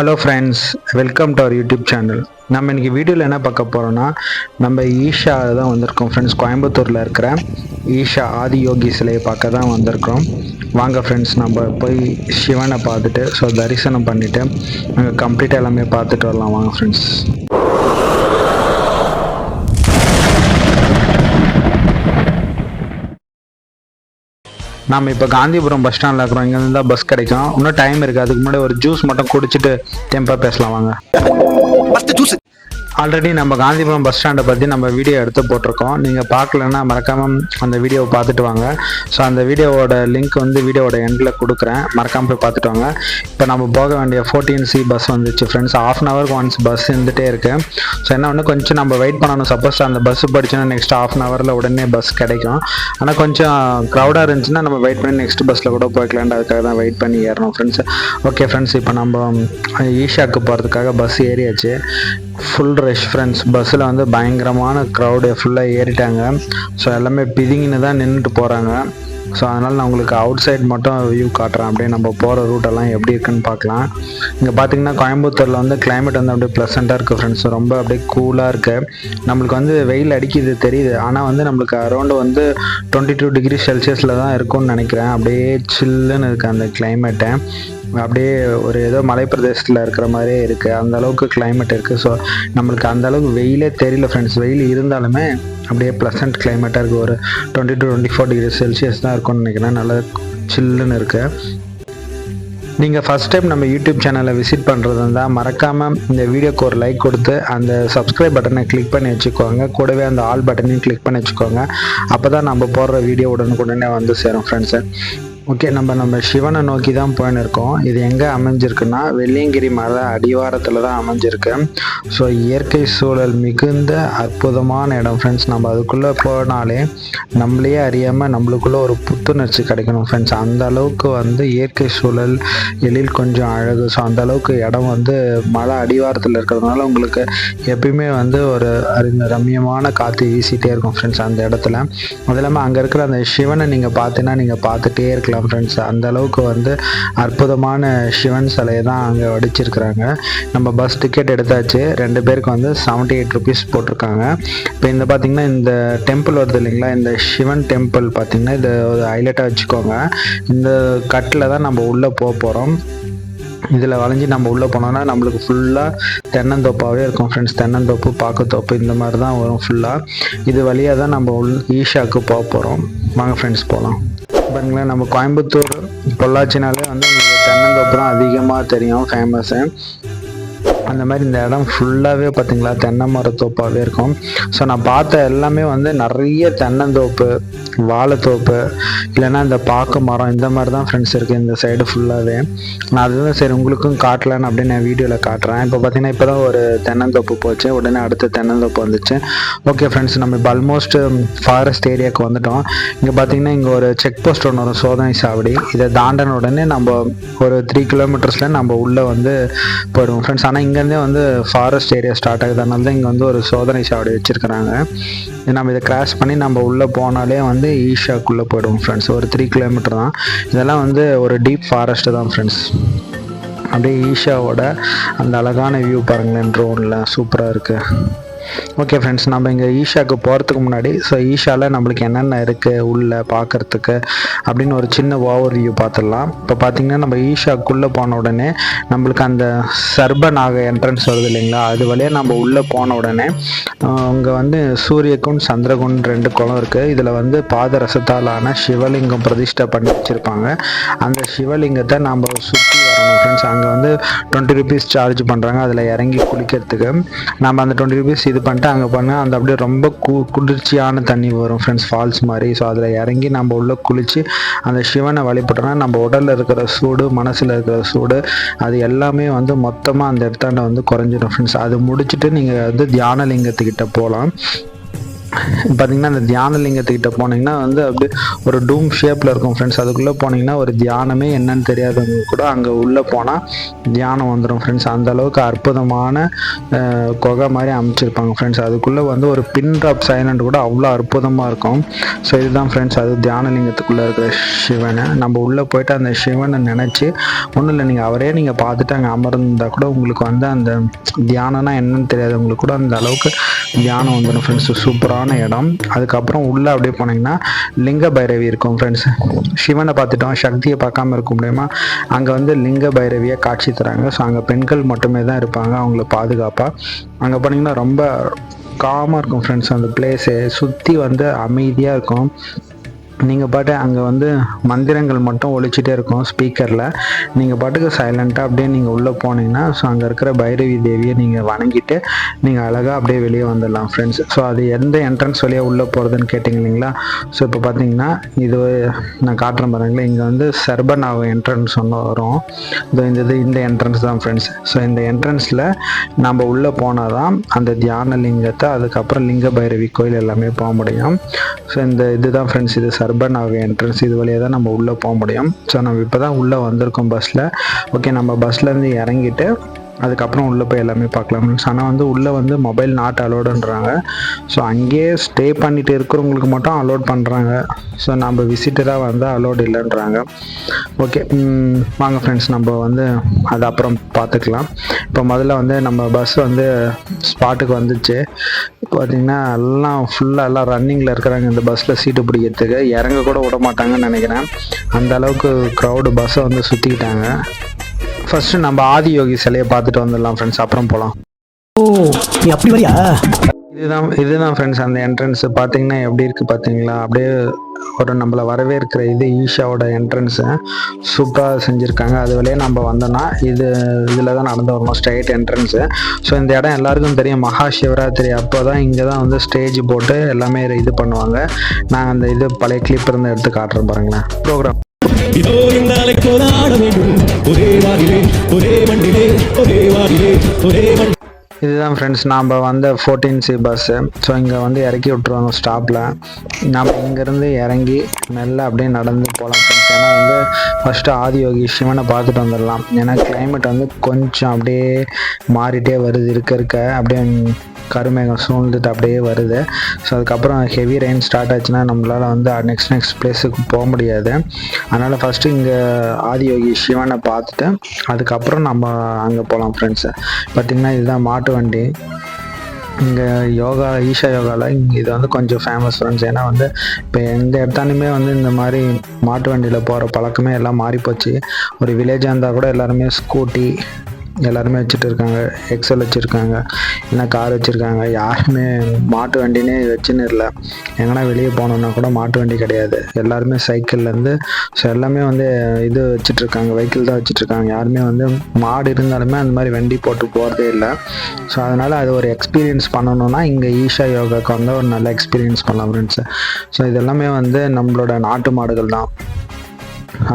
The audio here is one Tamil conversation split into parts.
Hello friends welcome to our YouTube channel நம்ம இன்னைக்கு வீடியோவில் என்ன பார்க்க போகிறோன்னா நம்ம ஈஷா தான் வந்திருக்கோம் ஃப்ரெண்ட்ஸ் கோயம்புத்தூரில் இருக்கிற ஈஷா ஆதி யோகி சிலையை பார்க்க தான் வந்திருக்கோம். வாங்க ஃப்ரெண்ட்ஸ் நம்ம போய் சிவனை பார்த்துட்டு ஸோ தரிசனம் பண்ணிவிட்டு அங்கே கம்ப்ளீட்டாக எல்லாமே பார்த்துட்டு வரலாம். வாங்க ஃப்ரெண்ட்ஸ் நம்ம இப்போ காந்திபுரம் பஸ் ஸ்டாண்டில் இருக்கிறோம். இங்கேருந்து தான் பஸ் கிடைக்கும். இன்னும் டைம் இருக்குது அதுக்கு முன்னாடி ஒரு ஜூஸ் மட்டும் குடிச்சிட்டு டெம்பா பேசலாம் வாங்க. ஜூஸ் ஆல்ரெடி நம்ம காந்திபுரம் பஸ் ஸ்டாண்டை பற்றி நம்ம வீடியோ எடுத்து போட்டிருக்கோம். நீங்கள் பார்க்கலன்னா மறக்காமல் அந்த வீடியோவை பார்த்துட்டு வாங்க. ஸோ அந்த வீடியோவோட லிங்க் வந்து வீடியோவோட எண்டில் கொடுக்குறேன். மறக்காமல் போய் பார்த்துட்டு வாங்க. இப்போ நம்ம போக வேண்டிய ஃபோர்டீன் சி பஸ் வந்துச்சு ஃப்ரெண்ட்ஸ் ஆஃப் அன் ஹவருக்கு ஒன்ஸ் பஸ் இருந்துகிட்டே இருக்குது ஸோ என்ன ஒன்று கொஞ்சம் நம்ம வெயிட் பண்ணணும். சப்போஸ் அந்த பஸ் படிச்சுன்னா நெக்ஸ்ட் ஆஃப் அன் ஹவரில் உடனே பஸ் கிடைக்கும். ஆனால் கொஞ்சம் க்ரௌடாக இருந்துச்சுன்னா நம்ம வெயிட் பண்ணி நெக்ஸ்ட் பஸ்ஸில் கூட போய்க்கலான் அதுக்காக தான் வெயிட் பண்ணி ஏறணும் ஃப்ரெண்ட்ஸ் ஓகே ஃப்ரெண்ட்ஸ் இப்போ நம்ம ஈஷாக்கு போகிறதுக்காக பஸ் ஏறியாச்சு. ஃபுல் ரஷ் ஃப்ரெண்ட்ஸ் பஸ்ஸில் வந்து பயங்கரமான க்ரௌடு ஃபுல்லாக ஏறிட்டாங்க. ஸோ எல்லாமே பிதிங்கின்னு தான் நின்றுட்டு போகிறாங்க ஸோ அதனால் நான் உங்களுக்கு அவுட் சைட் மட்டும் வியூ காட்டுறேன். அப்படியே நம்ம போகிற ரூட்டெல்லாம் எப்படி இருக்குன்னு பார்க்கலாம். இங்கே பார்த்தீங்கன்னா கோயம்புத்தூரில் வந்து கிளைமேட் வந்து அப்படியே ப்ளசண்ட்டாக இருக்குது ஃப்ரெண்ட்ஸ் ரொம்ப அப்படியே கூலாக இருக்குது நம்மளுக்கு வந்து வெயில் அடிக்குது தெரியுது. ஆனால் வந்து நம்மளுக்கு அரௌண்டு வந்து டுவெண்ட்டி டூ டிகிரி செல்சியஸில் தான் இருக்கும்னு நினைக்கிறேன். அப்படியே சில்லுன்னு இருக்குது அந்த கிளைமேட்டை அப்படியே ஒரு ஏதோ மலைப்பிரதேசத்தில் இருக்கிற மாதிரியே இருக்குது அந்த அளவுக்கு கிளைமேட் இருக்குது ஸோ நம்மளுக்கு அந்த அளவுக்கு வெயிலே தெரியல ஃப்ரெண்ட்ஸ் வெயில் இருந்தாலுமே அப்படியே ப்ளசன்ட் கிளைமேட்டாக இருக்குது ஒரு twenty to twenty four degree Celsius தான் இருக்கும்னு நினைக்கிறேன். நல்லா சில்லுன்னு இருக்குது நீங்கள் ஃபஸ்ட் டைம் நம்ம யூடியூப் சேனலை விசிட் பண்ணுறது இருந்தால் மறக்காமல் இந்த வீடியோக்கு ஒரு லைக் கொடுத்து அந்த சப்ஸ்கிரைப் பட்டனை கிளிக் பண்ணி வச்சுக்கோங்க. கூடவே அந்த ஆல் பட்டனையும் கிளிக் பண்ணி வச்சுக்கோங்க. அப்போ தான் நம்ம போடுற வீடியோ உடனுக்குடனே வந்து சேரும் ஃப்ரெண்ட்ஸு ஓகே நம்ம நம்ம சிவனை நோக்கி தான் போயின்னு இருக்கோம் இது எங்கே அமைஞ்சிருக்குன்னா வெள்ளியங்கிரி மலை அடிவாரத்தில் தான் அமைஞ்சிருக்கு. ஸோ இயற்கை சூழல் மிகுந்த அற்புதமான இடம் ஃப்ரெண்ட்ஸ் நம்ம அதுக்குள்ளே போனாலே நம்மளையே அறியாமல் நம்மளுக்குள்ளே ஒரு புத்துணர்ச்சி கிடைக்கணும் ஃப்ரெண்ட்ஸ் அந்த அளவுக்கு வந்து இயற்கை சூழல் எழில் கொஞ்சம் அழகு. ஸோ அந்த அளவுக்கு இடம் வந்து மலை அடிவாரத்தில் இருக்கிறதுனால உங்களுக்கு எப்பயுமே வந்து ஒரு அறிந்த ரம்யமான காற்று வீசிகிட்டே இருக்கும் ஃப்ரெண்ட்ஸ் அந்த இடத்துல. அது இல்லாமல் அங்கே இருக்கிற அந்த சிவனை நீங்கள் பார்த்தீங்கன்னா நீங்கள் பார்த்துட்டே இருக்கலாம். ஃப்ரெண்ட்ஸ் அந்த அளவுக்கு வந்து அற்புதமான சிவன் சிலையை தான் அங்கே வடிச்சிருக்கிறாங்க. நம்ம பஸ் டிக்கெட் எடுத்தாச்சு. ரெண்டு பேருக்கு வந்து செவன்ட்டி எயிட் ருபீஸ் போட்டிருக்காங்க. இப்போ இந்த பார்த்தீங்கன்னா இந்த டெம்பிள் வருது இல்லைங்களா? இந்த சிவன் டெம்பிள் பார்த்தீங்கன்னா இது ஒரு ஹைலைட்டாக வச்சுக்கோங்க. இந்த கட்டில் தான் நம்ம உள்ளே போக போகிறோம் இதில் வளைஞ்சு நம்ம உள்ளே போனோம்னா நம்மளுக்கு ஃபுல்லாக தென்னந்தோப்பாகவே இருக்கும் ஃப்ரெண்ட்ஸ் தென்னந்தோப்பு பாக்குத்தோப்பு இந்த மாதிரி தான் வரும் ஃபுல்லாக இது வழியாக தான் நம்ம உள் ஈஷாவுக்கு போக போகிறோம் வாங்க ஃப்ரெண்ட்ஸ் போகலாம் பாருங்களேன் நம்ம கோயம்புத்தூர் பொள்ளாச்சினாலே வந்து உங்களுக்கு தென்னந்தோப்பு தான் அதிகமாக தெரியும் ஃபேமஸ்ஸு அந்த மாதிரி இந்த இடம் ஃபுல்லாகவே பார்த்தீங்களா தென்னை மரத்தோப்பாகவே இருக்கும். ஸோ நான் பார்த்த எல்லாமே வந்து நிறைய தென்னந்தோப்பு வாழைத்தோப்பு இல்லைன்னா இந்த பாக்கு மரம் இந்த மாதிரி தான் ஃப்ரெண்ட்ஸ் இருக்குது இந்த சைடு ஃபுல்லாகவே நான் அதுதான் சரி உங்களுக்கும் காட்டலான்னு அப்படின்னு நான் வீடியோவில் காட்டுறேன். இப்போ பார்த்தீங்கன்னா இப்போ தான் ஒரு தென்னந்தோப்பு போச்சு. உடனே அடுத்த தென்னந்தோப்பு வந்துச்சு. ஓகே ஃப்ரெண்ட்ஸ் நம்ம இப்போ ஆல்மோஸ்ட் ஃபாரஸ்ட் ஏரியாவுக்கு வந்துட்டோம். இங்கே பார்த்தீங்கன்னா இங்கே ஒரு செக் போஸ்ட் ஒன்று வரும் சோதனை சாவடி. இதை தாண்டின உடனே நம்ம ஒரு த்ரீ கிலோமீட்டர்ஸில் நம்ம உள்ளே வந்து போயிடுவோம். ஃப்ரெண்ட்ஸ் ஆனால் இங்கே இங்கேருந்தே வந்து ஃபாரஸ்ட் ஏரியா ஸ்டார்ட் ஆகுது அதனால தான் இங்கே வந்து ஒரு சோதனை சாவடி வச்சுருக்கிறாங்க. நம்ம இதை கிராஸ் பண்ணி நம்ம உள்ளே போனாலே வந்து ஈஷாக்குள்ளே போயிடுவோம் ஃப்ரெண்ட்ஸ் ஒரு த்ரீ கிலோமீட்டர் தான். இதெல்லாம் வந்து ஒரு டீப் ஃபாரஸ்ட்டு தான் ஃப்ரெண்ட்ஸ் அப்படியே ஈஷாவோட அந்த அழகான வியூ பாருங்களேன் ட்ரோனில் சூப்பராக இருக்குது ஓகே ஃப்ரெண்ட்ஸ் நம்ம இங்கே ஈஷாவுக்கு போகிறதுக்கு முன்னாடி ஸோ ஈஷாவில் நம்மளுக்கு என்னென்ன இருக்குது உள்ளே பார்க்குறதுக்கு அப்படின்னு ஒரு சின்ன ஓவர் வியூ பார்த்துடலாம் இப்போ பார்த்திங்கன்னா நம்ம ஈஷாக்குள்ளே போன உடனே நம்மளுக்கு அந்த சர்பநாக என்ட்ரன்ஸ் வருது இல்லைங்களா? அது வழியாக நம்ம உள்ளே போன உடனே அங்கே வந்து சூரியகுண்ட் சந்திரகுண்ட் ரெண்டு குளம் இருக்குது இதில் வந்து பாதரசத்தாலான சிவலிங்கம் பிரதிஷ்டை பண்ணி வச்சுருப்பாங்க. அந்த சிவலிங்கத்தை நம்ம சுற்றி ஃப்ரெண்ட்ஸ் அங்கே வந்து டுவெண்ட்டி ருபீஸ் சார்ஜ் பண்ணுறாங்க அதில் இறங்கி குளிக்கிறதுக்கு. நம்ம அந்த டுவெண்ட்டி ருபீஸ் இது பண்ணிட்டு அங்கே பண்ணால் அந்த அப்படியே ரொம்ப கு குளிர்ச்சியான தண்ணி வரும் ஃப்ரெண்ட்ஸ் ஃபால்ஸ் மாதிரி. ஸோ அதில் இறங்கி நம்ம உள்ளே குளித்து அந்த சிவனை வழிபட்டோம்னா நம்ம உடலில் இருக்கிற சூடு மனசில் இருக்கிற சூடு அது எல்லாமே வந்து மொத்தமாக அந்த இடத்தாண்ட வந்து குறைஞ்சிடும் ஃப்ரெண்ட்ஸ் அது முடிச்சுட்டு நீங்கள் வந்து தியான லிங்கத்துக்கிட்ட போகலாம் பார்த்தீங்கன்னா அந்த தியான லிங்கத்துக்கிட்ட போனீங்கன்னா வந்து அப்படியே ஒரு டூம் ஷேப்பில் இருக்கும் ஃப்ரெண்ட்ஸ் அதுக்குள்ளே போனீங்கன்னா ஒரு தியானமே என்னன்னு தெரியாதவங்க கூட அங்கே உள்ளே போனால் தியானம் வந்துடும் ஃப்ரெண்ட்ஸ் அந்த அளவுக்கு அற்புதமான கொகை குகை மாதிரி அமைச்சிருப்பாங்க ஃப்ரெண்ட்ஸ் அதுக்குள்ளே வந்து ஒரு பின் ட்ராப் சைலண்ட் கூட அவ்வளோ அற்புதமாக இருக்கும். ஸோ இதுதான் ஃப்ரெண்ட்ஸ் அது தியானலிங்கத்துக்குள்ளே இருக்கிற சிவனை. நம்ம உள்ளே போயிட்டு அந்த சிவனை நினச்சி ஒன்றும் இல்லை நீங்கள் அவரே நீங்கள் பார்த்துட்டு அங்கே அமர்ந்தால் கூட உங்களுக்கு வந்து அந்த தியானம்னா என்னன்னு தெரியாதவங்களுக்கு கூட அந்த அளவுக்கு தியானம் வந்துடும் ஃப்ரெண்ட்ஸ் சூப்பரான இடம். அதுக்கப்புறம் உள்ளே அப்படியே போனீங்கன்னா லிங்க பைரவி இருக்கும் ஃப்ரெண்ட்ஸ் சிவனை பார்த்துட்டோம் சக்தியை பார்க்காம இருக்க முடியுமா? அங்கே வந்து லிங்க பைரவியை காட்சி தராங்க. ஸோ அங்கே பெண்கள் மட்டுமே தான் இருப்பாங்க அவங்கள பாதுகாப்பாக அங்கே போனீங்கன்னா ரொம்ப காமாக இருக்கும் ஃப்ரெண்ட்ஸ் அந்த பிளேஸு சுற்றி வந்து அமைதியாக இருக்கும். நீங்கள் பாட்டு அங்கே வந்து மந்திரங்கள் மட்டும் ஒழிச்சிட்டே இருக்கும் ஸ்பீக்கரில். நீங்கள் பாட்டுக்கு சைலண்ட்டாக அப்படியே நீங்கள் உள்ளே போனீங்கன்னா ஸோ அங்கே இருக்கிற பைரவி தேவியை நீங்கள் வணங்கிட்டு நீங்கள் அழகாக அப்படியே வெளியே வந்துடலாம் ஃப்ரெண்ட்ஸ் ஸோ அது எந்த என்ட்ரன்ஸ் வழியாக உள்ளே போகிறதுன்னு கேட்டிங்க இல்லைங்களா? ஸோ இப்போ பார்த்தீங்கன்னா இது நான் காட்டுறேன் பாருங்களேன். இங்கே வந்து சர்பனாவ் என்ட்ரன்ஸ் ஒன்று வரும். இதோ இந்த இது இந்த என்ட்ரன்ஸ் தான் ஃப்ரெண்ட்ஸ் ஸோ இந்த என்ட்ரன்ஸில் நம்ம உள்ளே போனால் தான் அந்த தியான லிங்கத்தை அதுக்கப்புறம் லிங்க பைரவி கோயில் எல்லாமே போக முடியும். ஸோ இந்த இதுதான் ஃப்ரெண்ட்ஸ் இது சர்பனாவ் என்ட்ரன்ஸ் இது வழியாக தான் நம்ம உள்ளே போக முடியும். ஸோ நம்ம இப்போ தான் உள்ளே வந்திருக்கோம் பஸ்ஸில் ஓகே நம்ம பஸ்லேருந்து இறங்கிட்டு அதுக்கப்புறம் உள்ளே போய் எல்லாமே பார்க்கலாம். ஆனால் வந்து உள்ளே வந்து மொபைல் நாட் அலோடுன்றாங்க ஸோ அங்கேயே ஸ்டே பண்ணிட்டு இருக்கிறவங்களுக்கு மட்டும் அலோட் பண்ணுறாங்க ஸோ நம்ம விசிட்டராக வந்து அலோட் இல்லைன்றாங்க. ஓகே வாங்க ஃப்ரெண்ட்ஸ் நம்ம வந்து அது அப்புறம் பார்த்துக்கலாம். இப்போ முதல்ல வந்து நம்ம பஸ் வந்து ஸ்பாட்டுக்கு வந்துச்சு. பார்த்தீங்கன்னா எல்லாம் ஃபுல்லாக எல்லாம் ரன்னிங்கில் இருக்கிறாங்க. இந்த பஸ்ஸில் சீட்டு பிடிக்கிறதுக்கு. இறங்க கூட விட மாட்டாங்கன்னு நினைக்கிறேன். அந்த அளவுக்கு க்ரௌடு பஸ்ஸை வந்து சுற்றிக்கிட்டாங்க ஃபர்ஸ்ட் நம்ம ஆதியோகி சிலையை பார்த்துட்டு வந்துடலாம் ஃப்ரெண்ட்ஸ் அப்புறம் போகலாம் ஓ நீ அப்படி வரியா? இதுதான் இதுதான் ஃப்ரெண்ட்ஸ் அந்த என்ட்ரன்ஸ் பார்த்தீங்கன்னா எப்படி இருக்கு பார்த்தீங்களா? அப்படியே ஒரு நம்மளை வரவேற்கிற இது ஈஷாவோட என்ட்ரன்ஸு சூப்பராக செஞ்சுருக்காங்க. அது வழியே நம்ம வந்தோம்னா இது இதில் தான் நடந்து வரணும் ஸ்ட்ரைட் என்ட்ரன்ஸு ஸோ இந்த இடம் எல்லாருக்கும் தெரியும். மகா சிவராத்திரி. அப்போ தான் இங்கே தான் வந்து ஸ்டேஜ் போட்டு எல்லாமே இது பண்ணுவாங்க. நான் அந்த இது பழைய கிளிப் இருந்து எடுத்து காட்டுறேன் பாருங்களேன். ப்ரோக்ராம் போராட வேண்டும் ஒரே வாரிலே ஒரே மண்ணிலே ஒரே வாரிலே ஒரே மண் இதுதான் ஃப்ரெண்ட்ஸ் நாம் வந்த ஃபோர்டீன் சி பஸ்ஸு ஸோ இங்கே வந்து இறக்கி விட்ருவாங்க ஸ்டாப்பில் நம்ம இங்கேருந்து இறங்கி மெல்ல அப்படியே நடந்து போகலாம் ஃப்ரெண்ட்ஸ் ஏன்னா வந்து ஃபஸ்ட்டு ஆதியோகி சிவனை பார்த்துட்டு வந்துடலாம். ஏன்னா கிளைமேட் வந்து கொஞ்சம் அப்படியே மாறிட்டே வருது இருக்க இருக்க. அப்படியே கருமேகம் சூழ்ந்துட்டு அப்படியே வருது. ஸோ அதுக்கப்புறம் ஹெவி ரெயின் ஸ்டார்ட் ஆச்சுன்னா நம்மளால் வந்து நெக்ஸ்ட் நெக்ஸ்ட் பிளேஸுக்கு போக முடியாது. அதனால் ஃபஸ்ட்டு இங்கே ஆதியோகி சிவனை பார்த்துட்டு அதுக்கப்புறம் நம்ம அங்கே போகலாம் ஃப்ரெண்ட்ஸு பார்த்திங்கன்னா இதுதான் மாட்டு வண்டி. இங்கே யோகா ஈஷா யோகாவில் இங்கே இது வந்து கொஞ்சம் ஃபேமஸ் ஃப்ரெண்ட்ஸ் ஏன்னா வந்து இப்போ எந்த இடத்தாலுமே வந்து இந்த மாதிரி மாட்டு வண்டியில் போகிற பழக்கமே எல்லாம் மாறிப்போச்சு. ஒரு வில்லேஜாக இருந்தால் கூட எல்லாருமே ஸ்கூட்டி எல்லாருமே வச்சுட்டு இருக்காங்க எக்ஸல் வச்சுருக்காங்க. இல்லைன்னா கார் வச்சுருக்காங்க. யாருமே மாட்டு வண்டினே வச்சுன்னு இல்லை. எங்கன்னா வெளியே போனோம்னா கூட மாட்டு வண்டி கிடையாது. எல்லாருமே சைக்கிள்லேருந்து ஸோ எல்லாமே வந்து இது வச்சுட்ருக்காங்க வெஹிக்கிள் தான் வச்சுட்ருக்காங்க யாருமே வந்து மாடு இருந்தாலுமே அந்த மாதிரி வண்டி போட்டு போகிறதே இல்லை. ஸோ அதனால் அது ஒரு எக்ஸ்பீரியன்ஸ் பண்ணணும்னா இங்கே ஈஷா யோகாக்கு வந்து ஒரு நல்ல எக்ஸ்பீரியன்ஸ் பண்ணலாம் ஃப்ரெண்ட்ஸு ஸோ இதெல்லாமே வந்து நம்மளோட நாட்டு மாடுகள் தான்.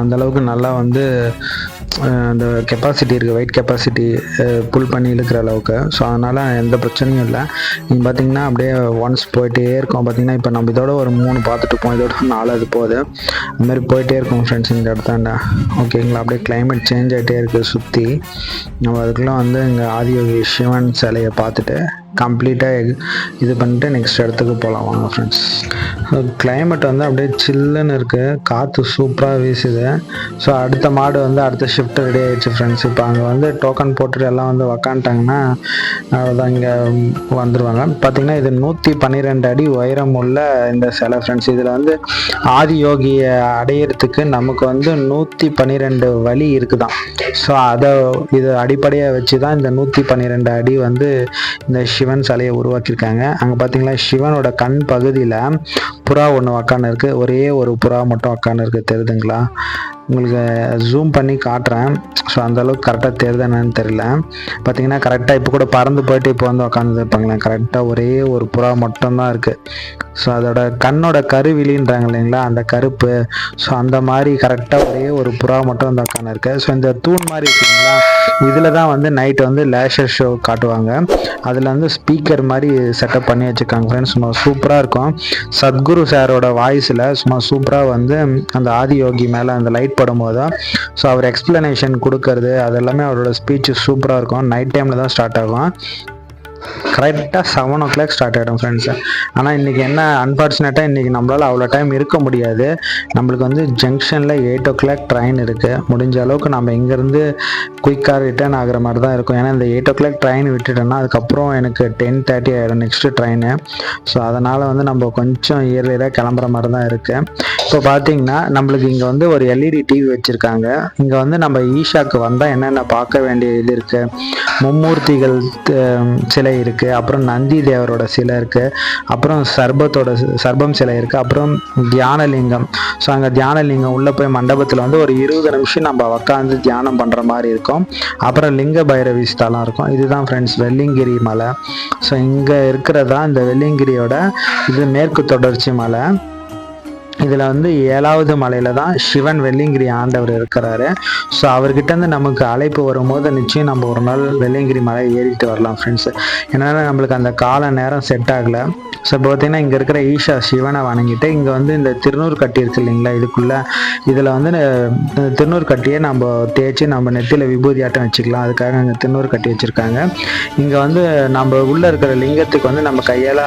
அந்த அளவுக்கு நல்லா வந்து அந்த கெப்பாசிட்டி இருக்குது வெயிட் கெப்பாசிட்டி புல் பண்ணி இழுக்கிற அளவுக்கு. ஸோ அதனால் எந்த பிரச்சனையும் இல்லை. நீங்கள் பார்த்தீங்கன்னா அப்படியே ஒன்ஸ் போயிட்டே இருக்கோம். பார்த்தீங்கன்னா இப்போ நம்ம இதோட ஒரு மூணு பார்த்துட்டு போவோம். இதோட நாலாவது போகுது. அதுமாரி போயிட்டே இருக்கோம் ஃப்ரெண்ட்ஸ் இந்த இடத்தாண்ட. ஓகேங்களா அப்படியே கிளைமேட் சேஞ்ச் ஆகிட்டே இருக்குது சுற்றி நம்ம அதுக்குள்ளே வந்து இங்கே ஆதியோகி சிவன் சிலையை பார்த்துட்டு கம்ப்ளீட்டாக இது பண்ணிட்டு நெக்ஸ்ட் இடத்துக்கு போகலாம் வாங்க ஃப்ரெண்ட்ஸ் கிளைமேட் வந்து அப்படியே சில்லுன்னு இருக்குது காற்று சூப்பராக வீசுது. ஸோ அடுத்த மாடு வந்து அடுத்த ஷிஃப்ட் ரெடி ஆகிடுச்சு ஃப்ரெண்ட்ஸ் இப்போ அங்கே வந்து டோக்கன் போட்டுட்டு எல்லாம் வந்து உக்காந்துட்டாங்கன்னா அவ்வளோதான் இங்கே வந்துடுவாங்க பார்த்தீங்கன்னா இது நூற்றி பன்னிரெண்டு அடி உயரம் உள்ள இந்த சிலை ஃப்ரெண்ட்ஸ் இதில் வந்து ஆதி யோகியை அடையிறதுக்கு நமக்கு வந்து நூற்றி பன்னிரெண்டு வழி இருக்குதான். ஸோ அதை இது அடிப்படையாக வச்சு தான் இந்த நூற்றி பன்னிரெண்டு அடி வந்து இந்த சிவன் சிலையை உருவாக்கியிருக்காங்க. அங்கே பார்த்தீங்கன்னா சிவனோட கண் பகுதியில் புறா ஒன்று உக்காந்து இருக்கு. ஒரே ஒரு புறா மட்டும் உக்காந்து இருக்கு. தெரியுதுங்களா? உங்களுக்கு ஜூம் பண்ணி காட்டுறேன். ஸோ அந்தளவுக்கு கரெக்டாக தெரியுது என்னன்னு தெரியல. பார்த்தீங்கன்னா கரெக்டாக இப்போ கூட பறந்து போயிட்டு இப்போ வந்து உக்காந்து இருப்பாங்களேன் கரெக்டாக ஒரே ஒரு புறா மட்டும்தான் இருக்குது ஸோ அதோட கண்ணோட கருவிழின்றாங்க இல்லைங்களா? அந்த கருப்பு. ஸோ அந்த மாதிரி கரெக்டாக ஒரே ஒரு புறா மட்டும் வந்து உட்காந்து இருக்கு. ஸோ இந்த தூண் மாதிரி இருக்குங்களா இதில் தான் வந்து நைட் வந்து லேஷர் ஷோ காட்டுவாங்க. அதில் வந்து ஸ்பீக்கர் மாதிரி செட்டப் பண்ணி வச்சுருக்காங்க ஃப்ரெண்ட்ஸ் சூப்பராக இருக்கும். சத்குரு சாரோட வாய்ஸில் சும்மா சூப்பராக வந்து அந்த ஆதியோகி மேலே அந்த லைட் படும்போது ஸோ அவர் எக்ஸ்பிளனேஷன் கொடுக்கறது அதெல்லாமே அவரோட ஸ்பீச் சூப்பராக இருக்கும். நைட் டைமில் தான் ஸ்டார்ட் ஆகும். கரெக்டாக செவன் ஓ கிளாக் ஸ்டார்ட் ஆகிடும் ஃப்ரெண்ட்ஸு ஆனால் இன்றைக்கி என்ன அன்ஃபார்ச்சுனேட்டாக இன்றைக்கி நம்மளால் அவ்வளோ டைம் இருக்க முடியாது. நம்மளுக்கு வந்து ஜங்ஷனில் எயிட் ஓ கிளாக் ட்ரெயின் இருக்குது முடிஞ்ச அளவுக்கு நம்ம இங்கேருந்து குயிக்காக ரிட்டர்ன் ஆகிற மாதிரி தான் இருக்கும். ஏன்னா இந்த எயிட் ஓ கிளாக் ட்ரெயின் விட்டுட்டோன்னா அதுக்கப்புறம் எனக்கு டென் தேர்ட்டி ஆகிடும் நெக்ஸ்ட்டு ட்ரெயின் ஸோ அதனால் வந்து நம்ம கொஞ்சம் இயர்லியராக கிளம்புற மாதிரி தான் இருக்குது இப்போ பார்த்தீங்கன்னா நம்மளுக்கு இங்கே வந்து ஒரு எல்இடி டிவி வச்சுருக்காங்க. இங்கே வந்து நம்ம ஈஷாக்கு வந்தால் என்னென்ன பார்க்க வேண்டிய இது இருக்குது மும்மூர்த்திகள் சிலை இருக்குது அப்புறம் நந்தி தேவரோட சிலை இருக்குது அப்புறம் சர்பத்தோட சர்பம் சிலை இருக்குது அப்புறம் தியானலிங்கம். ஸோ அங்கே தியானலிங்கம் உள்ளே போய் மண்டபத்தில் வந்து ஒரு இருபது நிமிஷம் நம்ம உக்காந்து தியானம் பண்ணுற மாதிரி இருக்கும். அப்புறம் லிங்க பைரவி ஸ்தலம் இருக்கும். இதுதான் ஃப்ரெண்ட்ஸ் வெள்ளிங்கிரி மலை. ஸோ இங்கே இருக்கிறதா இந்த வெள்ளிங்கிரியோட இது மேற்கு தொடர்ச்சி மலை. இதில் வந்து ஏழாவது மலையில் தான் சிவன் வெள்ளிங்கிரி ஆண்டவர் இருக்கிறாரு. ஸோ அவர்கிட்டருந்து நமக்கு அழைப்பு வரும்போது நிச்சயம் நம்ம ஒரு நாள் வெள்ளிங்கிரி மலை ஏறிட்டு வரலாம் ஃப்ரெண்ட்ஸ் ஏன்னா நம்மளுக்கு அந்த கால நேரம் செட் ஆகலை. ஸோ இப்போ பார்த்தீங்கன்னா இங்கே இருக்கிற ஈஷா சிவனை வணங்கிட்டு இங்கே வந்து இந்த திருநூறு கட்டி இருக்கு இல்லைங்களா இதுக்குள்ளே. இதில் வந்து திருநூறு கட்டியை நம்ம தேய்ச்சி நம்ம நெத்தியில் விபூதியாட்டம் வச்சுக்கலாம். அதுக்காக அங்கே திருநூறு கட்டி வச்சுருக்காங்க. இங்கே வந்து நம்ம உள்ளே இருக்கிற லிங்கத்துக்கு வந்து நம்ம கையால்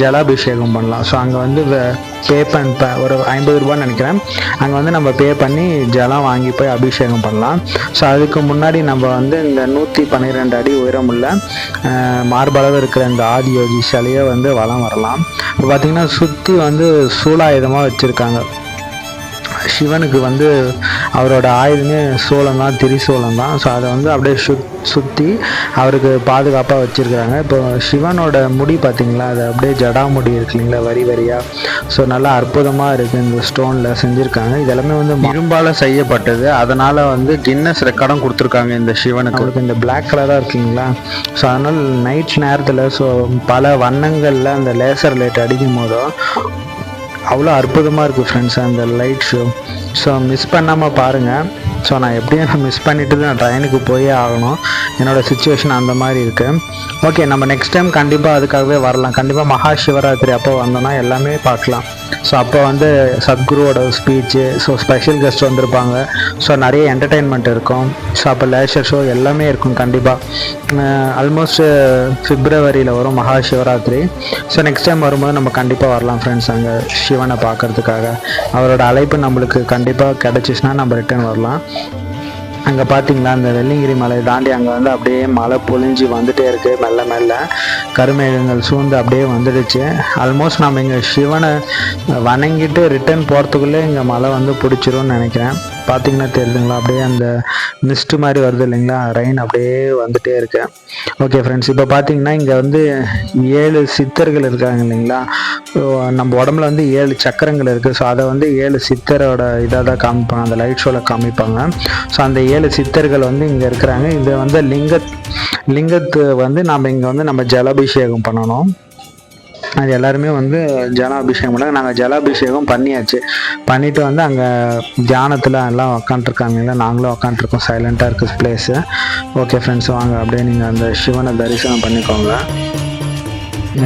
ஜலாபிஷேகம் பண்ணலாம். ஸோ அங்கே வந்து பே ஒரு ஐம்பது ரூபான்னு நினைக்கிறேன். அங்கே வந்து நம்ம பே பண்ணி ஜலம் வாங்கி போய் அபிஷேகம் பண்ணலாம். ஸோ அதுக்கு முன்னாடி நம்ம வந்து இந்த நூற்றி பன்னிரெண்டு அடி உயரமுள்ள மார்பளவு இருக்கிற இந்த ஆதியோகி சிலையை வந்து வளம் வரலாம். இப்போ பார்த்தீங்கன்னா சுற்றி வந்து சூலாயுதமாக வச்சுருக்காங்க. சிவனுக்கு வந்து அவரோட ஆயுதமே சோளம் தான் திரிசூலம் தான். ஸோ அதை வந்து அப்படியே சு சுற்றி அவருக்கு பாதுகாப்பாக வச்சுருக்காங்க இப்போ சிவனோட முடி பார்த்தீங்களா அது அப்படியே ஜடாமுடி இருக்கு இல்லைங்களா? வரி வரியாக ஸோ நல்லா அற்புதமாக இருக்குது இந்த ஸ்டோனில் செஞ்சுருக்காங்க. இதெல்லாமே வந்து இரும்பால் செய்யப்பட்டது. அதனால் வந்து கின்னஸ் ரெக்கார்டும் கொடுத்துருக்காங்க இந்த சிவனுக்கு. அவருக்கு இந்த பிளாக் கலராக இருக்குங்களா ஸோ அதனால் நைட் நேரத்தில் ஸோ பல வண்ணங்களில் அந்த லேசர் லைட் அடிக்கும் போதோ அவ்வளோ அற்புதமாக இருக்குது ஃப்ரெண்ட்ஸ் அந்த லைட் ஷோ ஸோ மிஸ் பண்ணாமல் பாருங்கள் ஸோ நான் எப்படியும் நான் மிஸ் பண்ணிவிட்டு தான் ட்ரெயினுக்கு போயே ஆகணும். என்னோடய சுச்சுவேஷன் அந்த மாதிரி இருக்குது ஓகே நம்ம நெக்ஸ்ட் டைம் கண்டிப்பாக அதுக்காகவே வரலாம். கண்டிப்பாக மகா சிவராத்திரி அப்போ வந்தோம்னா எல்லாமே பார்க்கலாம். ஸோ அப்போ வந்து சத்குருவோட ஸ்பீச்சு ஸோ ஸ்பெஷல் கெஸ்ட் வந்திருப்பாங்க. ஸோ நிறைய என்டர்டெயின்மெண்ட் இருக்கும். ஸோ அப்போ லேஷர் ஷோ எல்லாமே இருக்கும் கண்டிப்பாக ஆல்மோஸ்ட் பிப்ரவரியில் வரும் மகா சிவராத்திரி ஸோ நெக்ஸ்ட் டைம் வரும்போது நம்ம கண்டிப்பாக வரலாம் ஃப்ரெண்ட்ஸ் அங்கே சிவனை பார்க்கறதுக்காக. அவரோட அழைப்பு நம்மளுக்கு கண்டிப்பாக கிடச்சிச்சுன்னா நம்ம ரிட்டர்ன் வரலாம். அங்கே பார்த்தீங்களா அந்த வெள்ளிங்கிரி மலையை தாண்டி அங்கே வந்து அப்படியே மழை பொழிஞ்சு வந்துட்டே இருக்குது மெல்ல மெல்ல. கருமேகங்கள் சூழ்ந்து அப்படியே வந்துடுச்சு. ஆல்மோஸ்ட் நம்ம இங்கே சிவனை வணங்கிட்டு ரிட்டர்ன் போகிறதுக்குள்ளே இங்கே மழை வந்து பிடிச்சிரும்னு நினைக்கிறேன். பார்த்தீங்கன்னா தெரியுதுங்களா? அப்படியே அந்த மிஸ்ட் மாதிரி வருது இல்லைங்களா? ரெயின் அப்படியே வந்துட்டே இருக்கு. ஓகே ஃப்ரெண்ட்ஸ் இப்போ பார்த்தீங்கன்னா இங்கே வந்து ஏழு சித்தர்கள் இருக்காங்க இல்லைங்களா? நம்ம உடம்புல வந்து ஏழு சக்கரங்கள் இருக்குது ஸோ அதை வந்து ஏழு சித்தரோட இதாக தான் காமிப்பாங்க. அந்த லைட் ஷோவில் காமிப்பாங்க. ஸோ அந்த ஏழு சித்தர்கள் வந்து இங்கே இருக்கிறாங்க. இது வந்து லிங்க லிங்கத்து வந்து நம்ம இங்கே வந்து நம்ம ஜலாபிஷேகம் பண்ணணும். அது எல்லாருமே வந்து ஜலாபிஷேகம் பண்ணாங்க. நாங்கள் ஜலாபிஷேகம் பண்ணியாச்சு. பண்ணிட்டு வந்து அங்கே தியானத்தில் எல்லாம் உக்காண்ட்ருக்காங்க நாங்களும் உக்காண்ட்ருக்கோம் சைலண்ட்டாக இருக்குது பிளேஸு ஓகே ஃப்ரெண்ட்ஸ் வாங்க. அப்படியே நீங்கள் அந்த சிவனை தரிசனம் பண்ணிக்கோங்க.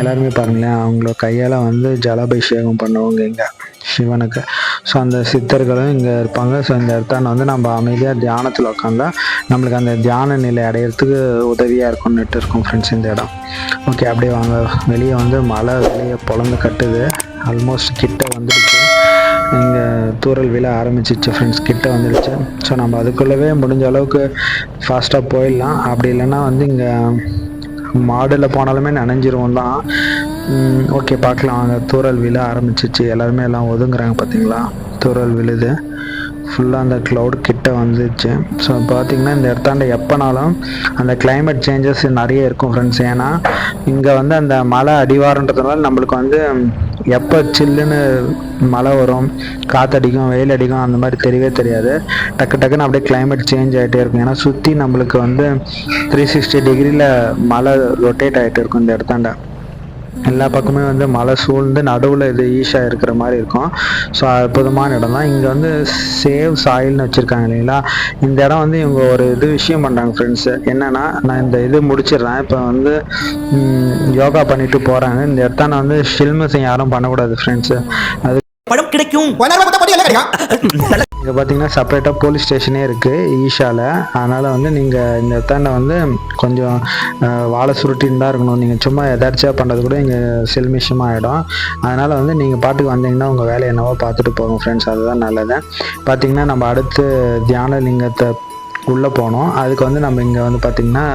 எல்லாருமே பாருங்களேன் அவங்கள கையால் வந்து ஜலாபிஷேகம் பண்ணுவாங்க இங்கே சிவனுக்கு. ஸோ அந்த சித்தர்களும் இங்கே இருப்பாங்க. ஸோ இந்த இடத்தான வந்து நம்ம அமைதியாக தியானத்தில் உட்காந்தா நம்மளுக்கு அந்த தியான நிலை அடையிறதுக்கு உதவியாக இருக்கும்னுட்டு இருக்கும் ஃப்ரெண்ட்ஸ் இந்த இடம். ஓகே அப்படியே வாங்க. வெளியே வந்து மழை வெளியே பொழந்து கட்டுது. ஆல்மோஸ்ட் கிட்ட வந்துடுச்சு. இங்கே தூரல் விழ ஆரம்பிச்சிச்சு ஃப்ரெண்ட்ஸ் கிட்ட வந்துடுச்சு. ஸோ நம்ம அதுக்குள்ளவே முடிஞ்ச அளவுக்கு ஃபாஸ்ட்டாக போயிடலாம். அப்படி இல்லைன்னா வந்து இங்கே மாடில் போனாலுமே நனைஞ்சிருவோம் தான். ஓகே பார்க்கலாம். அங்கே தூரல் விழ ஆரம்பிச்சிச்சு. எல்லாருமே எல்லாம் ஒதுங்குறாங்க பார்த்தீங்களா தூரல் விழுது. ஃபுல்லாக அந்த க்ளவுட் கிட்ட வந்துச்சு. ஸோ பார்த்தீங்கன்னா இந்த இடத்தாண்ட எப்போனாலும் அந்த கிளைமேட் சேஞ்சஸ் நிறைய இருக்கும் ஃப்ரெண்ட்ஸ் ஏன்னா இங்கே வந்து அந்த மலை அடிவாரன்றதுனால நம்மளுக்கு வந்து எப்போ சில்லுன்னு மழை வரும் காற்றடிக்கும் வெயில் அடிக்கும் அந்த மாதிரி தெரியவே தெரியாது. டக்கு டக்குன்னு அப்படியே கிளைமேட் சேஞ்ச் ஆகிட்டே இருக்கும். ஏன்னா சுற்றி நம்மளுக்கு வந்து த்ரீ சிக்ஸ்டி டிகிரியில் மழை ரொட்டேட் ஆகிட்டு இருக்கும் இந்த இடத்தாண்ட. எல்லா பக்கமே வந்து மலை சூழ்ந்து நடுவில் இது ஈஷா இருக்கிற மாதிரி இருக்கும். ஸோ அற்புதமான இடம் தான். இங்கே வந்து சேவ் சாயில்னு வச்சுருக்காங்க இல்லைங்களா? இந்த இடம் வந்து இவங்க ஒரு இது விஷயம் பண்ணுறாங்க ஃப்ரெண்ட்ஸு என்னென்னா நான் இந்த இது முடிச்சிடுறேன். இப்போ வந்து யோகா பண்ணிட்டு போகிறாங்க இந்த இடத்த நான் வந்து ஃபில்மஸ் யாரும் பண்ணக்கூடாது ஃப்ரெண்ட்ஸு அது பழம் கிடைக்கும். இங்கே பார்த்தீங்கன்னா செப்பரேட்டாக போலீஸ் ஸ்டேஷனே இருக்குது ஈஷாவில் அதனால் வந்து நீங்கள் இந்த இடத்தாண்ட வந்து கொஞ்சம் வாழை சுருட்டின்னு தான் இருக்கணும். நீங்கள் சும்மா எதாச்சியாக பண்ணுறது கூட இங்கே செல்மிஷமாக ஆகிடும் அதனால் வந்து நீங்கள் பாட்டுக்கு வந்தீங்கன்னா உங்கள் வேலையை என்னவோ பார்த்துட்டு போங்க ஃப்ரெண்ட்ஸ் அதுதான் நல்லது. பார்த்தீங்கன்னா நம்ம அடுத்து தியான லிங்கத்தை உள்ளே போனோம். அதுக்கு வந்து நம்ம இங்கே வந்து பார்த்திங்கன்னா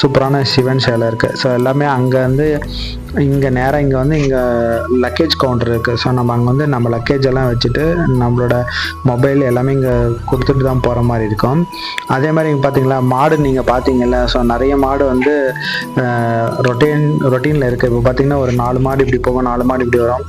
சூப்பரான சிவன் சேலை இருக்குது ஸோ எல்லாமே அங்கே வந்து இங்கே நேராக இங்கே வந்து இங்கே லக்கேஜ் கவுண்டர் இருக்குது ஸோ நம்ம அங்கே வந்து நம்ம லக்கேஜ் எல்லாம் வச்சுட்டு நம்மளோட மொபைல் எல்லாமே இங்கே கொடுத்துட்டு தான் போகிற மாதிரி இருக்கும். அதே மாதிரி இங்கே பார்த்தீங்களா மாடு நீங்கள் பார்த்தீங்கல்ல ஸோ நிறைய மாடு வந்து ரொட்டீன் ரொட்டீனில் இருக்குது இப்போ பார்த்தீங்கன்னா ஒரு நாலு மாடு இப்படி போகும் நாலு மாடு இப்படி வரும்.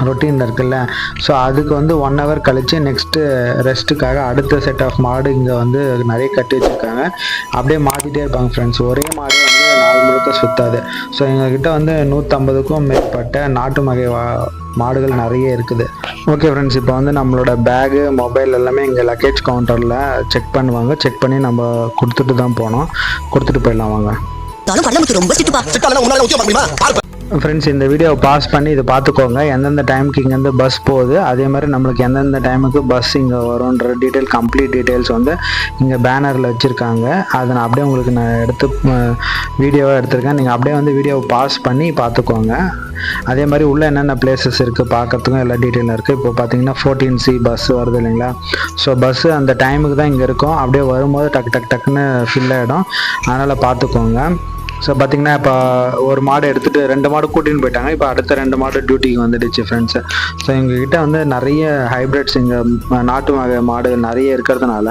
ரொட்டீன் இருக்குல்ல. ஸோ அதுக்கு வந்து ஒன் ஹவர் கழித்து நெக்ஸ்ட்டு ரெஸ்ட்டுக்காக அடுத்த செட் ஆஃப் மாடு இங்கே வந்து நிறைய கட்டி வச்சுருக்காங்க. அப்படியே மாற்றிட்டே இருப்பாங்க ஃப்ரெண்ட்ஸ் ஒரே மாடு வந்து நாலு முழுக்க சுத்தாது. ஸோ எங்ககிட்ட வந்து நூற்றம்பதுக்கும் மேற்பட்ட நாட்டு வகை வா- மாடுகள் நிறைய இருக்குது. ஓகே ஃப்ரெண்ட்ஸ் இப்போ வந்து நம்மளோட பேகு மொபைல் எல்லாமே இங்கே லக்கேஜ் கவுண்டரில் செக் பண்ணுவாங்க. செக் பண்ணி நம்ம கொடுத்துட்டு தான் போனோம். கொடுத்துட்டு போயிடலாம் வாங்க. ரொம்ப ஃப்ரெண்ட்ஸ் இந்த வீடியோவை பாஸ் பண்ணி இதை பார்த்துக்கோங்க. எந்தெந்த டைமுக்கு இங்கேருந்து பஸ் போகுது அதே மாதிரி நம்மளுக்கு எந்தெந்த டைமுக்கு பஸ் இங்கே வரும்ன்ற டீட்டெயில் கம்ப்ளீட் டீட்டெயில்ஸ் வந்து இங்கே பேனரில் வச்சுருக்காங்க. அதை நான் அப்படியே உங்களுக்கு நான் எடுத்து வீடியோவாக எடுத்திருக்கேன். நீங்கள் அப்படியே வந்து வீடியோவை பாஸ் பண்ணி பார்த்துக்கோங்க. அதே மாதிரி உள்ளே என்னென்ன பிளேசஸ் இருக்குது பார்க்கறதுக்கும் எல்லா டீட்டெயிலும் இருக்குது இப்போ பார்த்தீங்கன்னா ஃபோர்டீன் சி பஸ் வருது இல்லைங்களா? ஸோ பஸ்ஸு அந்த டைமுக்கு தான் இங்கே இருக்கும். அப்படியே வரும்போது டக் டக் டக்குன்னு ஃபில் ஆகிடும் அதனால் பார்த்துக்கோங்க. ஸோ பார்த்தீங்கன்னா இப்போ ஒரு மாடு எடுத்துகிட்டு ரெண்டு மாடு கூட்டின்னு போயிட்டாங்க. இப்போ அடுத்த ரெண்டு மாடு டியூட்டிக்கு வந்துடுச்சு ஃப்ரெண்ட்ஸு ஸோ எங்ககிட்ட வந்து நிறைய ஹைப்ரிட்ஸ் இங்கே நாட்டு வகை மாடு நிறைய இருக்கிறதுனால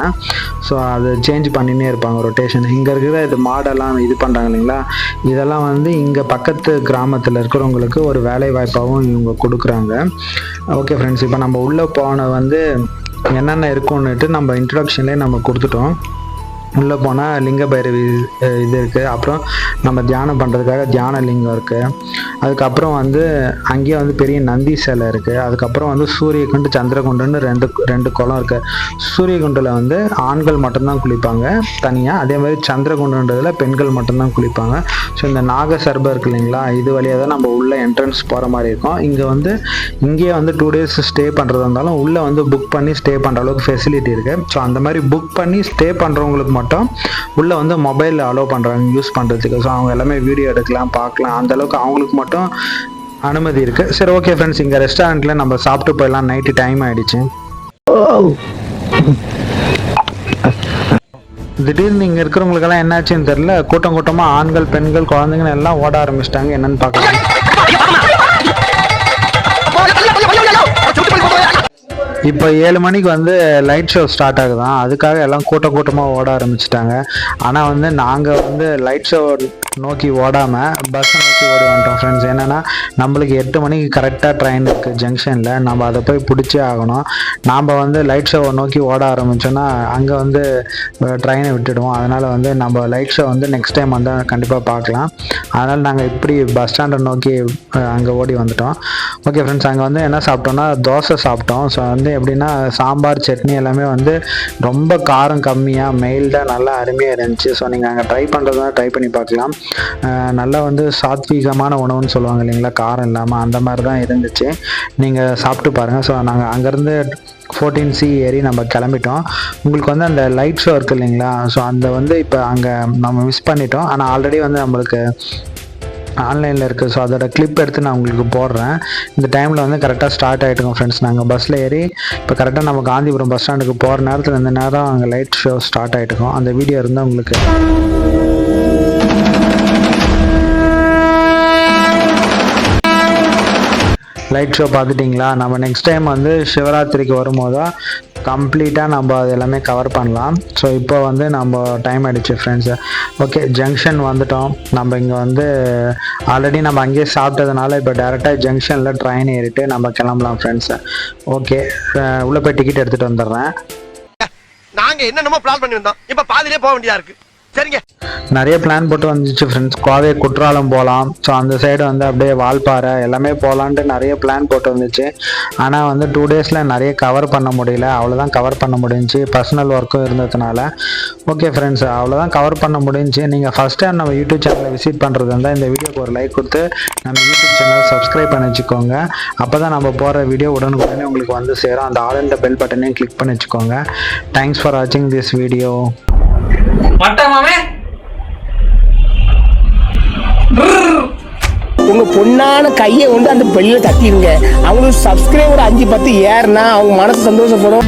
ஸோ அதை சேஞ்ச் பண்ணினே இருப்பாங்க ரொட்டேஷன் இங்கே இருக்கிற இது மாடெல்லாம் இது பண்ணுறாங்க இல்லைங்களா? இதெல்லாம் வந்து இங்கே பக்கத்து கிராமத்தில் இருக்கிறவங்களுக்கு ஒரு வேலை வாய்ப்பாகவும் இவங்க கொடுக்குறாங்க. ஓகே ஃப்ரெண்ட்ஸ் இப்போ நம்ம உள்ளே போன வந்து என்னென்ன இருக்குன்னுட்டு நம்ம இன்ட்ரடக்ஷன்லேயே நம்ம கொடுத்துட்டோம். உள்ளே போனால் லிங்க பைரவி இது இருக்குது அப்புறம் நம்ம தியானம் பண்ணுறதுக்காக தியான லிங்கம் இருக்குது அதுக்கப்புறம் வந்து அங்கேயே வந்து பெரிய நந்தி சிலை இருக்குது அதுக்கப்புறம் வந்து சூரியகுண்டு சந்திரகுண்டுன்னு ரெண்டு ரெண்டு குளம் இருக்குது சூரியகுண்டில் வந்து ஆண்கள் மட்டும்தான் குளிப்பாங்க தனியாக அதே மாதிரி சந்திரகுண்டுன்றதில் பெண்கள் மட்டும்தான் குளிப்பாங்க. ஸோ இந்த நாக சர்பம் இருக்கு இல்லைங்களா இது வழியாக தான் நம்ம உள்ளே என்ட்ரன்ஸ் போகிற மாதிரி இருக்கும். இங்கே வந்து இங்கேயே வந்து டூ டேஸ் ஸ்டே பண்ணுறதா இருந்தாலும் உள்ளே வந்து புக் பண்ணி ஸ்டே பண்ணுற அளவுக்கு ஃபெசிலிட்டி இருக்குது ஸோ அந்த மாதிரி புக் பண்ணி ஸ்டே பண்ணுறவங்களுக்கு மட்டும். உள்ளே வந்து மொபைல் அலோவ் பண்ணுறாங்க யூஸ் பண்ணுறதுக்கு ஸோ அவங்க எல்லாமே வீடியோ எடுக்கலாம் பார்க்கலாம். அந்த அளவுக்கு அவங்களுக்கு மட்டும் அனுமதி இருக்குது சரி ஓகே ஃப்ரெண்ட்ஸ் இங்கே ரெஸ்டாரண்ட்டில் நம்ம சாப்பிட்டு போயிடலாம். நைட்டு டைம் ஆயிடுச்சு. திடீர்னு இங்கே இருக்கிறவங்களுக்கெல்லாம் என்னாச்சுன்னு தெரில கூட்டம் கூட்டமாக ஆண்கள் பெண்கள் குழந்தைங்க எல்லாம் ஓட ஆரம்பிச்சிட்டாங்க. என்னன்னு பார்க்கலாம். இப்போ ஏழு மணிக்கு வந்து லைட் ஷோ ஸ்டார்ட் ஆகுதான். அதுக்காக எல்லாம் கூட்டம் கூட்டமாக ஓட ஆரம்பிச்சிட்டாங்க. ஆனால் வந்து நாங்கள் வந்து லைட் ஷோ நோக்கி ஓடாமல் பஸ்ஸை நோக்கி ஓடி வந்துட்டோம் ஃப்ரெண்ட்ஸ் என்னென்னா நம்மளுக்கு எட்டு மணிக்கு கரெக்டாக ட்ரெயின் இருக்குது ஜங்ஷனில் நம்ம அதை போய் பிடிச்சே ஆகணும். நாம் வந்து லைட் ஷோவை நோக்கி ஓட ஆரம்பித்தோன்னா அங்கே வந்து ட்ரெயினை விட்டுடுவோம். அதனால் வந்து நம்ம லைட் ஷோ வந்து நெக்ஸ்ட் டைம் வந்து கண்டிப்பாக பார்க்கலாம். அதனால் நாங்கள் இப்படி பஸ் ஸ்டாண்டை நோக்கி அங்கே ஓடி வந்துட்டோம். ஓகே ஃப்ரெண்ட்ஸ் அங்கே வந்து என்ன சாப்பிட்டோம்னா தோசை சாப்பிட்டோம். ஸோ வந்து எப்படின்னா சாம்பார் சட்னி எல்லாமே வந்து ரொம்ப காரம் கம்மியாக மெயில்டாக நல்லா அருமையாக இருந்துச்சு. ஸோ நீங்கள் அங்கே ட்ரை பண்ணுறதுனா ட்ரை பண்ணி பார்க்கலாம். நல்லா வந்து சாத்வீகமான உணவுன்னு சொல்லுவாங்க இல்லைங்களா? காரம் இல்லாமல் அந்த மாதிரி தான் இருந்துச்சு. நீங்கள் சாப்பிட்டு பாருங்கள் ஸோ நாங்கள் அங்கேருந்து ஃபோர்டீன் சி ஏறி நம்ம கிளம்பிட்டோம். உங்களுக்கு வந்து அந்த லைட் ஷோ இருக்குது இல்லைங்களா? ஸோ அந்த வந்து இப்போ அங்கே நம்ம மிஸ் பண்ணிட்டோம். ஆனால் ஆல்ரெடி வந்து நம்மளுக்கு ஆன்லைனில் இருக்குது ஸோ அதோட கிளிப் எடுத்து நான் உங்களுக்கு போடுறேன். இந்த டைமில் வந்து கரெக்டாக ஸ்டார்ட் ஆகிட்டுங்க ஃப்ரெண்ட்ஸ் நாங்கள் பஸ்ஸில் ஏறி இப்போ கரெக்டாக நம்ம காந்திபுரம் பஸ் ஸ்டாண்டுக்கு போகிற நேரத்தில் இந்த நேரம் அங்கே லைட் ஷோ ஸ்டார்ட் ஆகிட்டுருக்கோம் அந்த வீடியோ இருந்தால் உங்களுக்கு லைட் ஷோ பார்த்துட்டிங்களா? நம்ம நெக்ஸ்ட் டைம் வந்து சிவராத்திரிக்கு வரும்போது கம்ப்ளீட்டாக நம்ம அது எல்லாமே கவர் பண்ணலாம். ஸோ இப்போ வந்து நம்ம டைம் ஆயிடுச்சு ஃப்ரெண்ட்ஸு ஓகே ஜங்ஷன் வந்துட்டோம். நம்ம இங்கே வந்து ஆல்ரெடி நம்ம அங்கேயே சாப்பிட்டதுனால இப்போ டேரெக்டாக ஜங்ஷனில் ட்ரெயின் ஏறிட்டு நம்ம கிளம்பலாம் ஃப்ரெண்ட்ஸு ஓகே உள்ளே போய் டிக்கெட் எடுத்துகிட்டு வந்துடுறேன். நாங்கள் என்னென்னமோ பிளான் பண்ணி வந்தோம் இப்போ பாதிலே போக வேண்டியதாக இருக்குது சரிங்க. நிறைய பிளான் போட்டு வந்துச்சு ஃப்ரெண்ட்ஸ் கோவை குற்றாலம் போகலாம் ஸோ அந்த சைடு வந்து அப்படியே வால்பாறை எல்லாமே போகலான்ட்டு நிறைய பிளான் போட்டு வந்துச்சு. ஆனால் வந்து டூ டேஸில் நிறைய கவர் பண்ண முடியல. அவ்வளோதான் கவர் பண்ண முடிஞ்சுச்சு. பர்சனல் ஒர்க்கும் இருந்ததுனால. ஓகே ஃப்ரெண்ட்ஸ் அவ்வளோதான் கவர் பண்ண முடிஞ்சு நீங்கள் ஃபஸ்ட் டைம் நம்ம யூடியூப் சேனலை விசிட் பண்ணுறது இருந்தால் இந்த வீடியோக்கு ஒரு லைக் கொடுத்து நம்ம யூடியூப் சேனலை சப்ஸ்கிரைப் பண்ணி வச்சுக்கோங்க. அப்போ தான் நம்ம போகிற வீடியோ உடனுக்குடனே உங்களுக்கு வந்து சேரும். அந்த ஆல் இந்த பெல் பட்டனையும் கிளிக் பண்ணி வச்சுக்கோங்க. தேங்க்ஸ் ஃபார் வாட்சிங் திஸ் வீடியோ மட்டமாமே உங்க பொண்ணான கையை வந்து அந்த பெல்ல தட்டிடுங்க. அவங்களுக்கு சப்ஸ்கிரைபர் அஞ்சு பத்து ஏறுனா அவங்க மனசு சந்தோஷப்படும்.